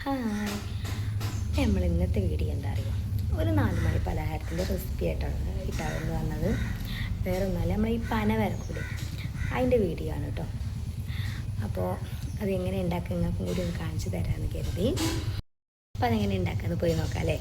Hi. നമ്മൾ ഇന്നത്തെ video എന്താ അറിയുക ഒരു നാല് മണി പലഹാരത്തിന്റെ റെസിപ്പി ആയിട്ടാണ് ഇട്ടാവുന്നത് വന്നത് വേറെ ഒന്നുമല്ല നമ്മൾ ഈ പന വരക്കൂടി അതിന്റെ വീഡിയോ ആണ് കേട്ടോ അപ്പോൾ അതെങ്ങനെ ഉണ്ടാക്കുക നിങ്ങൾക്കും കൂടി ഒന്ന് കാണിച്ചു തരാമെന്ന് കരുതി. അപ്പോൾ അതെങ്ങനെ ഉണ്ടാക്കാമെന്ന് പോയി നോക്കാം അല്ലേ?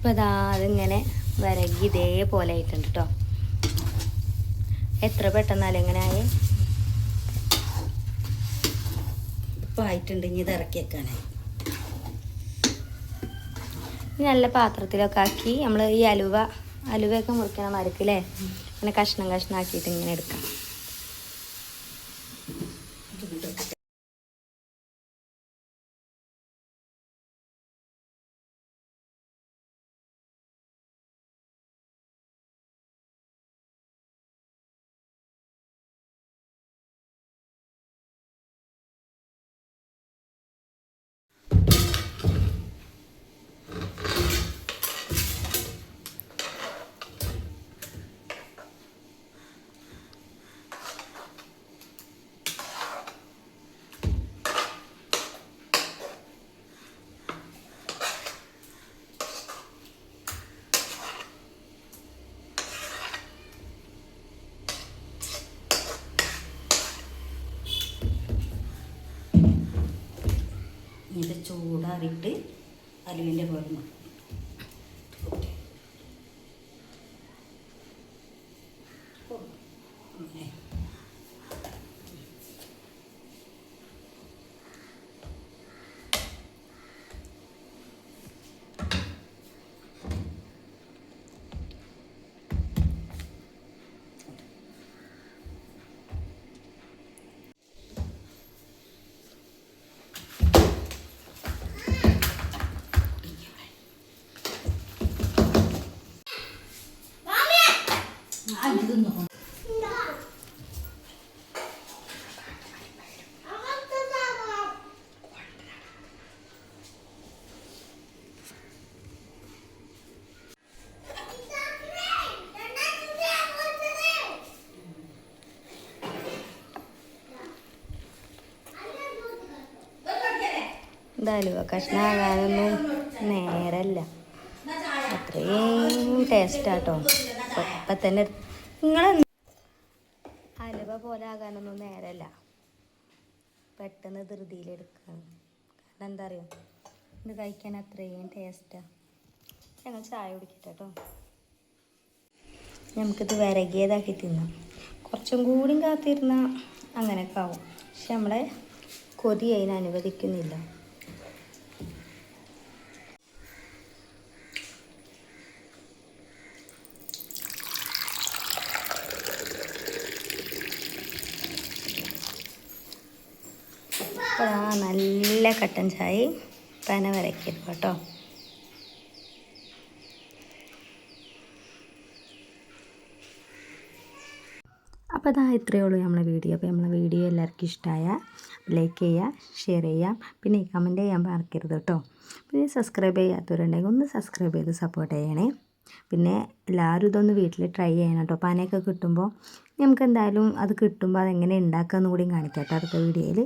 ഇപ്പോൾ അതാ അതിങ്ങനെ വരകി ഇതേപോലെ ആയിട്ടുണ്ട് കേട്ടോ എത്ര പെട്ടെന്നാലും എങ്ങനെ ആയി ഇപ്പം ആയിട്ടുണ്ട് ഇനി ഇത് ഇറക്കി വെക്കാനായി. നല്ല പാത്രത്തിലൊക്കെ ആക്കി നമ്മൾ ഈ അലുവ അലുവയൊക്കെ മുറിക്കണം മരക്കില്ലേ ഇങ്ങനെ കഷ്ണം കഷ്ണം ആക്കിയിട്ട് ഇങ്ങനെ എടുക്കാം. ഇത് ചൂടാറിയിട്ട് അലുവിന്റെ പോലെ മ- ഇത് അലുവ കഷ്ണമാകാനൊന്നും നേരല്ല. അത്രയും ടേസ്റ്റാട്ടോ ഇപ്പം തന്നെ നിങ്ങൾ അലുവ പോലെ ആകാനൊന്നും നേരല്ല. പെട്ടെന്ന് ധൃതിയിലെടുക്കണം കാരണം എന്താ അറിയോ ഇത് കഴിക്കാൻ അത്രയും ടേസ്റ്റാ ഞങ്ങൾ ചായ കുടിക്കട്ടെ കേട്ടോ നമുക്കിത് വിരകിയതാക്കി തിന്നാം. കുറച്ചും കൂടി കാത്തിരുന്ന അങ്ങനെയൊക്കെ ആവും. പക്ഷെ നമ്മളെ കൊതി അതിന് അനുവദിക്കുന്നില്ല. അപ്പോൾ ആ നല്ല കട്ടൻ ചായ പന വരയ്ക്കരുത് കേട്ടോ. അപ്പോൾ അതാ ഇത്രയേ ഉള്ളൂ നമ്മളെ വീഡിയോ. അപ്പോൾ നമ്മളെ വീഡിയോ എല്ലാവർക്കും ഇഷ്ടമായ ലൈക്ക് ചെയ്യുക ഷെയർ ചെയ്യാം പിന്നെ കമന്റ് ചെയ്യാൻ മറക്കരുത് കേട്ടോ. പിന്നെ സബ്സ്ക്രൈബ് ചെയ്യാത്തവരുണ്ടെങ്കിൽ ഒന്ന് സബ്സ്ക്രൈബ് ചെയ്ത് സപ്പോർട്ട് ചെയ്യണേ. പിന്നെ എല്ലാവരും ഇതൊന്ന് വീട്ടിൽ ട്രൈ ചെയ്യണം കേട്ടോ. പനയൊക്കെ കിട്ടുമ്പോൾ നമുക്ക് എന്തായാലും അത് കിട്ടുമ്പോൾ അതെങ്ങനെ ഉണ്ടാക്കുക എന്നുകൂടിയും കാണിക്കാം കേട്ടോ അടുത്ത വീഡിയോയിൽ